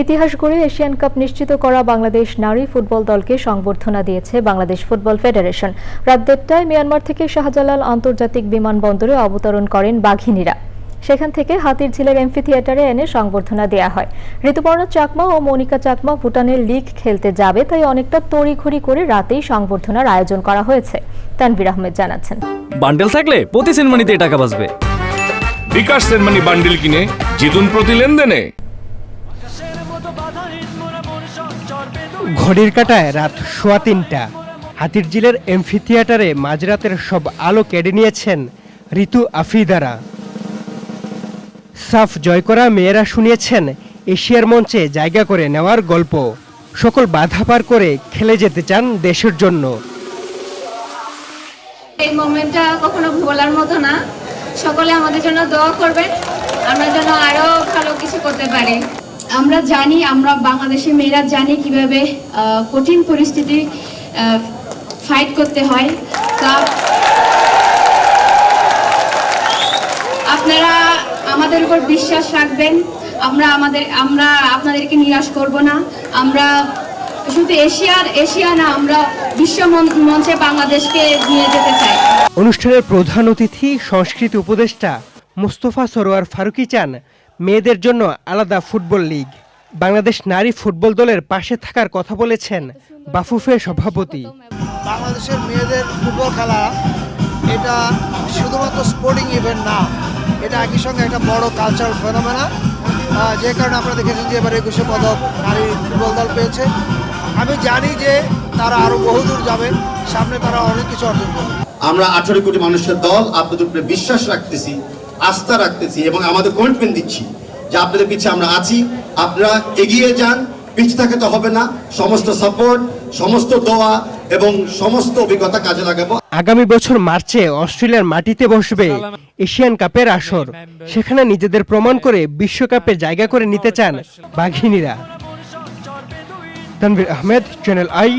ইতিহাস গড়ে Asian cup নিশ্চিত করা বাংলাদেশ নারী ফুটবল দলকে সংবর্ধনা দিয়েছে বাংলাদেশ ফুটবল ফেডারেশন। রাত দেড়টায় মিয়ানমার থেকে শাহজালাল আন্তর্জাতিক বিমানবন্দরে অবতরণ করেন বাঘিনীরা। সেখান থেকে হাতির ঝিলের এমফি থিয়েটারে এনে সংবর্ধনা দেয়া হয়। ঋতুপর্ণা চাকমা ও মনিকা চাকমা ভুটানের লিগ খেলতে যাবে তাই অনেকটা তড়িঘড়ি করে রাতেই সংবর্ধনার আয়োজন করা হয়েছে তানভীর আহমেদ জানাচ্ছেন। বান্ডেল থাকলে প্রতি সেনমানিতে টাকা বাঁচবে। বিকাশ সেনমানি বান্ডিল কিনে জিতুন প্রতি লেনদেনে। ঘড়ির কাটায় রাত সোয়া তিনটা। হাতির জিলের এমফি থিয়েটারে মাঝরাতের সব আলো কেড়ে নিয়েছেন ঋতু আফিদারা। সাফ জয় করা মেয়েরা শুনিয়েছেন এশিয়ার মঞ্চে জায়গা করে নেওয়ার গল্প। সকল বাধা পার করে খেলে যেতে চান দেশের জন্য। এই মোমেন্টটা কখনো ভোলার মতো না। সকলে আমাদের জন্য দোয়া করবেন। আমরা যেন ভালো কিছু করতে পারি। আমরা জানি, আমরা বাংলাদেশি মেয়েরা জানি কীভাবে কঠিন পরিস্থিতি ফাইট করতে হয়। তা আপনারা আমাদের উপর বিশ্বাস রাখবেন। আমরা আমাদের, আমরা আপনাদেরকে নিরাশ করব না। আমরা শুধু এশিয়ার, এশিয়া না, আমরা বিশ্ব মঞ্চে বাংলাদেশকে নিয়ে যেতে চাই। অনুষ্ঠানের প্রধান অতিথি, সংস্কৃতি উপদেষ্টা মুস্তফা সরোয়ার ফারুকি চান। মেয়েদের জন্য আলাদা ফুটবল লীগ। বাংলাদেশ নারী ফুটবল দলের পাশে থাকার কথা বলেছেন বাফুফে সভাপতি। বাংলাদেশের মেয়েদের ফুটবল খেলা এটা শুধুমাত্র স্পোর্টিং ইভেন্ট না এটা একই সঙ্গে একটা বড় কালচারাল ফেনোমেনা যে কারণে আপনারা দেখেছেন যে এবার একুশে পদক নারী ফুটবল দল পেয়েছে। আমি জানি যে তারা আরও বহুদূর যাবে সামনে তারা অনেক কিছু অর্জন করবে। আমরা আঠারো কোটি মানুষের দল আপনাদের উপরে বিশ্বাস রাখতেছি আস্থা রাখতেছি এবং আমাদের কমিটমেন্ট দিচ্ছি যে আপনাদের পিছিয়ে আমরা আছি, আপনারা এগিয়ে যান, পিছিয়ে থাকতে হবে না, সমস্ত সাপোর্ট সমস্ত দোয়া এবং সমস্ত অভিজ্ঞতা কাজে লাগাবো। আগামী বছর মার্চে অস্ট্রেলিয়ার মাটিতে বসবে এশিয়ান কাপের আসর। সেখানে নিজেদের প্রমাণ করে বিশ্বকাপে জায়গা করে নিতে চান বাঘিনীরা। Tanvir Ahmed channel I